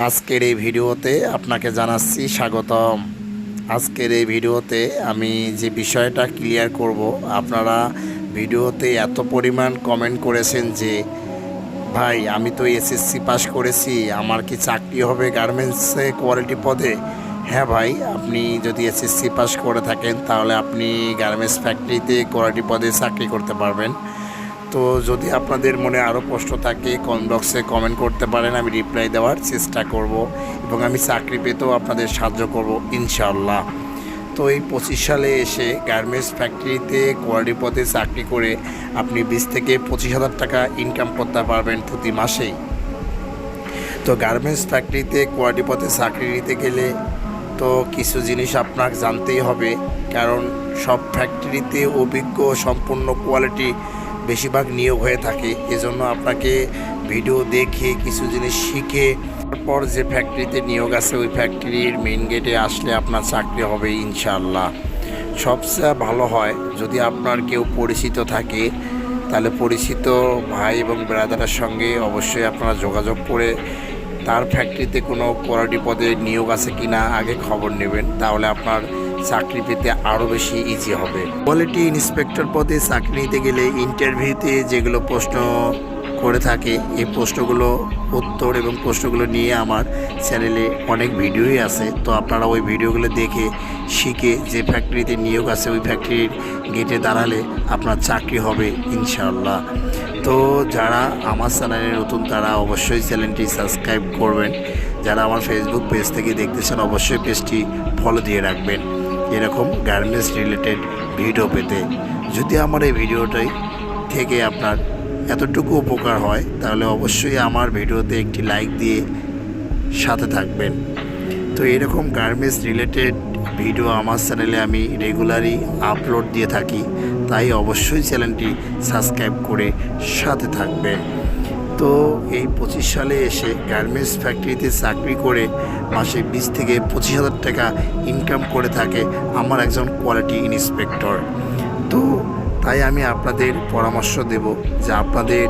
আজকের এই ভিডিওতে আপনাকে জানাচ্ছি স্বাগতম। আজকের এই ভিডিওতে আমি যে বিষয়টা ক্লিয়ার করব, আপনারা ভিডিওতে এত পরিমাণ কমেন্ট করেছেন যে, ভাই, আমি তো এসএসসি পাস করেছি, আমার কি চাকরি হবে গার্মেন্টসে কোয়ালিটি পদে? হ্যাঁ ভাই, আপনি যদি এসএসসি পাস করে থাকেন, তাহলে আপনি গার্মেন্টস ফ্যাক্টরিতে কোয়ালিটি পদে চাকরি করতে পারবেন। তো যদি আপনাদের মনে আরও প্রশ্ন থাকে কমেন্ট বক্সে কমেন্ট করতে পারেন, আমি রিপ্লাই দেওয়ার চেষ্টা করব এবং আমি চাকরি পেতেও আপনাদের সাহায্য করব, ইনশাআল্লাহ। তো এই পঁচিশ সালে এসে গার্মেন্টস ফ্যাক্টরিতে কোয়ালিটি পদে চাকরি করে আপনি বিশ থেকে পঁচিশ হাজার টাকা ইনকাম করতে পারবেন প্রতি মাসেই। তো গার্মেন্টস ফ্যাক্টরিতে কোয়ালিটি পদে চাকরি নিতে গেলে তো কিছু জিনিস আপনার জানতেই হবে, কারণ সব ফ্যাক্টরিতে অভিজ্ঞ, সম্পূর্ণ কোয়ালিটি বেশিরভাগ নিয়োগ হয়ে থাকে। এজন্য আপনাকে ভিডিও দেখে কিছু জিনিস শিখে, তারপর যে ফ্যাক্টরিতে নিয়োগ আছে, ওই ফ্যাক্টরির মেন গেটে আসলে আপনার চাকরি হবে ইনশাল্লাহ সবচেয়ে ভালো হয় যদি আপনার কেউ পরিচিত থাকে, তাহলে পরিচিত ভাই এবং ব্রাদারের সঙ্গে অবশ্যই আপনারা যোগাযোগ করে তার ফ্যাক্টরিতে কোনো কোয়ালিটি পদে নিয়োগ আছে কি না আগে খবর নেবেন। তাহলে আপনার চাকরি পেতে আরও বেশি ইজি হবে। কোয়ালিটি ইন্সপেক্টর পদে চাকরি নিতে গেলে ইন্টারভিউতে যেগুলো প্রশ্ন করে থাকে, এই প্রশ্নগুলো, উত্তর এবং প্রশ্নগুলো নিয়ে আমার চ্যানেলে অনেক ভিডিওই আছে। তো আপনারা ওই ভিডিওগুলো দেখে শিখে যে ফ্যাক্টরিতে নিয়োগ আছে, ওই ফ্যাক্টরির গেটে দাঁড়ালে আপনার চাকরি হবে ইনশাআল্লাহ। তো যারা আমার চ্যানেলে নতুন, তারা অবশ্যই চ্যানেলটি সাবস্ক্রাইব করবেন। যারা আমার ফেসবুক পেজ থেকে দেখতেছেন, অবশ্যই পেজটি ফলো দিয়ে রাখবেন। এরকম গার্মেন্টস রিলেটেড ভিডিও পেতে। যদি আমার এই ভিডিওটাই থেকে আপনার এতটুকু উপকার হয়, তাহলে অবশ্যই আমার ভিডিওতে একটি লাইক দিয়ে সাথে থাকবেন। তো এরকম গার্মেন্টস রিলেটেড ভিডিও আমার চ্যানেলে আমি রেগুলারই আপলোড দিয়ে থাকি, তাই অবশ্যই চ্যানেলটি সাবস্ক্রাইব করে সাথে থাকবেন। তো এই পঁচিশ সালে এসে গার্মেন্টস ফ্যাক্টরিতে চাকরি করে মাসে বিশ থেকে পঁচিশ হাজার টাকা ইনকাম করে থাকে আমার একজন কোয়ালিটি ইন্সপেক্টর তো তাই আমি আপনাদের পরামর্শ দেব যে আপনাদের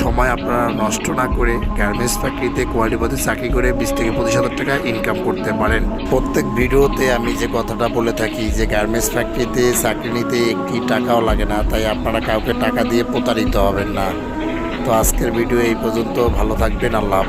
সময় আপনারা নষ্ট না করে গার্মেন্টস ফ্যাক্টরিতে কোয়ালিটি পদে চাকরি করে বিশ থেকে পঁচিশ হাজার টাকা ইনকাম করতে পারেন। প্রত্যেক ভিডিওতে আমি যে কথাটা বলে থাকি যে গার্মেন্টস ফ্যাক্টরিতে চাকরি নিতে একটি টাকাও লাগে না, তাই আপনারা কাউকে টাকা দিয়ে প্রতারিত হবেন না। তো আজকের ভিডিও এই পর্যন্ত ভালো থাকবেন আল্লাহ।